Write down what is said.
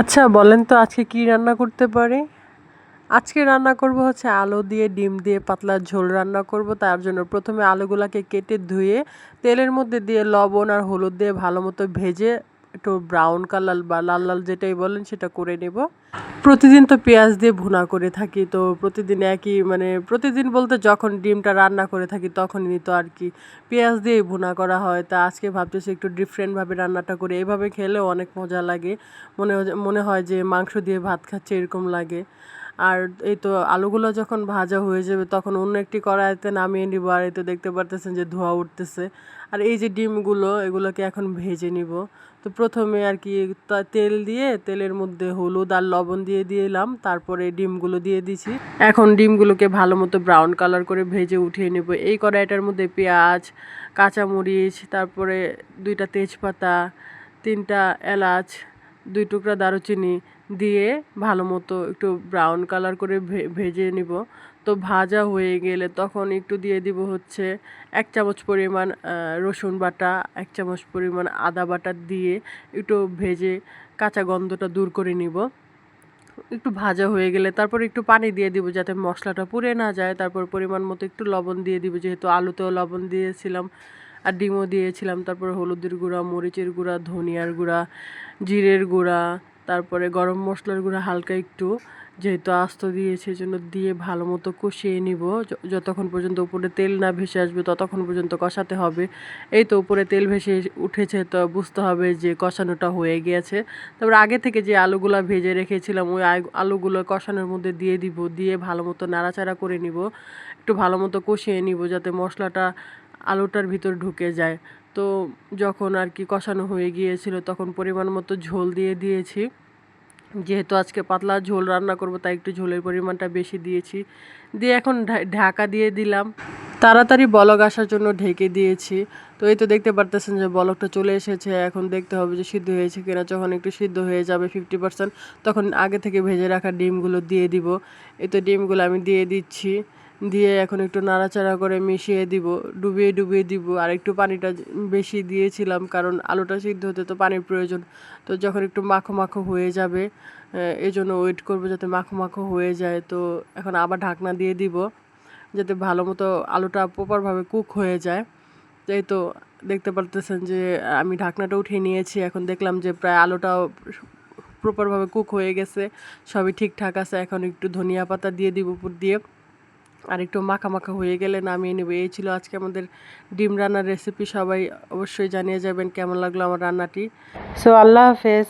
আচ্ছা বলেন তো আজকে কি রান্না করতে পারি? আজকে রান্না করব হচ্ছে আলু দিয়ে, ডিম দিয়ে পাতলা ঝোল রান্না করব। তার জন্য প্রথমে আলুগুলোকে কেটে ধুয়ে তেলের মধ্যে দিয়ে লবণ আর হলুদ দিয়ে ভালো মতো ভেজে একটু ব্রাউন কালার বা লাল লাল যেটাই বলেন সেটা করে নেব। প্রতিদিন তো পেঁয়াজ দিয়ে ভুনা করে থাকি, তো প্রতিদিন একই মানে প্রতিদিন বলতে যখন ডিমটা রান্না করে থাকি তখনই তো আর কি পেঁয়াজ দিয়েই ভুনা করা হয়। তা আজকে ভাবতেছি একটু ডিফারেন্টভাবে রান্নাটা করে, এভাবে খেলেও অনেক মজা লাগে। মনে মনে হয় যে মাংস দিয়ে ভাত খাচ্ছে এরকম লাগে। আর এই তো আলুগুলো যখন ভাজা হয়ে যাবে, তখন অন্য একটি কড়াইতে নামিয়ে নিব আর এই তো দেখতে পারতেছেন যে ধোয়া উঠতেছে। আর এই যে ডিমগুলো, এগুলোকে এখন ভেজে নিব। তো প্রথমে আর কি তেল দিয়ে, তেলের মধ্যে হলুদ আর লবণ দিয়ে দিলাম, তারপরে ডিমগুলো দিয়ে দিছি। এখন ডিমগুলোকে ভালো মতো ব্রাউন কালার করে ভেজে উঠিয়ে নেব। এই কড়াইটার মধ্যে পেঁয়াজ, কাঁচামরিচ, তারপরে দুইটা তেজপাতা, তিনটা এলাচ দুই টুকরা দারুচিনি দিয়ে ভালো মতো একটু ব্রাউন কালার করে ভেজে নিব। তো ভাজা হয়ে গেলে তখন একটু দিয়ে দিব হচ্ছে এক চামচ পরিমাণ রসুন বাটা, এক চামচ পরিমাণ আদা বাটা দিয়ে একটু ভেজে কাঁচা গন্ধটা দূর করে নিব। একটু ভাজা হয়ে গেলে তারপর একটু পানি দিয়ে দিব যাতে মশলাটা পুড়ে না যায়। তারপর পরিমাণ মতো একটু লবণ দিয়ে দিব, যেহেতু আলুতেও লবণ দিয়েছিলাম। আর ডিমও দিয়েছিলাম, তারপর হলুদের গুঁড়া, মরিচের গুঁড়া, ধনিয়ার গুঁড়া, জিরের গুঁড়া, তারপরে গরম মশলার গুঁড়া হালকা একটু, যেহেতু আস্ত দিয়েছে জন্য দিয়ে ভালো মতো কষিয়ে নিব। যতক্ষণ পর্যন্ত উপরে তেল না ভেসে আসবে, ততক্ষণ পর্যন্ত কষাতে হবে। এই তো উপরে তেল ভেসে উঠেছে, তো বুঝতে হবে যে কষানোটা হয়ে গিয়েছে। তারপর আগে থেকে যে আলুগুলো ভেজে রেখেছিলাম, ওই আলুগুলো কষানোর মধ্যে দিয়ে দিব, দিয়ে ভালো মতো নাড়াচাড়া করে নিব। একটু ভালো মতো কষিয়ে নিব, যাতে মশলাটা আলুটার ভিতর ঢুকে যায়। তো যখন আর কি কষানো হয়ে গিয়েছিল, তখন পরিমাণ মতো ঝোল দিয়ে দিয়েছি। যেহেতু আজকে পাতলা ঝোল রান্না করব, তাই একটু ঝোলের পরিমাণটা বেশি দিয়েছি। দিয়ে এখন ঢাকা দিয়ে দিলাম। তাড়াতাড়ি বলক আসার জন্য ঢেকে দিয়েছি। তো এই তো দেখতে পারতেছেন যে বলকটা চলে এসেছে। এখন দেখতে হবে যে সিদ্ধ হয়েছে কিনা। যখন একটু সিদ্ধ হয়ে যাবে ফিফটি পার্সেন্ট তখন আগে থেকে ভেজে রাখা ডিমগুলো দিয়ে দিব। এই তো ডিমগুলো আমি দিয়ে দিচ্ছি। দিয়ে এখন একটু নাড়াচাড়া করে মিশিয়ে দিব, ডুবিয়ে ডুবিয়ে দিব। আর একটু পানিটা বেশি দিয়েছিলাম কারণ আলুটা সিদ্ধ হতে তো পানির প্রয়োজন। তো যখন একটু মাখো মাখো হয়ে যাবে এই জন্য ওয়েট করব যাতে মাখো মাখো হয়ে যায়। তো এখন আবার ঢাকনা দিয়ে দিব যাতে ভালো মতো আলুটা প্রপারভাবে কুক হয়ে যায়। এই তো দেখতে পারতেছেন যে, আমি ঢাকনাটা উঠিয়ে নিয়েছি। এখন দেখলাম যে প্রায় আলুটাও প্রপারভাবে কুক হয়ে গেছে। সবই ঠিকঠাক আছে। এখন একটু ধনিয়া পাতা দিয়ে দিব উপর দিয়ে। আর একটু মাখা মাখা হয়ে গেলে নামিয়ে নেবে। এই ছিল আজকে আমাদের ডিম রান্নার রেসিপি সবাই অবশ্যই জানিয়ে যাবেন কেমন লাগল আমার রান্নাটি। সো আল্লাহ হাফেজ।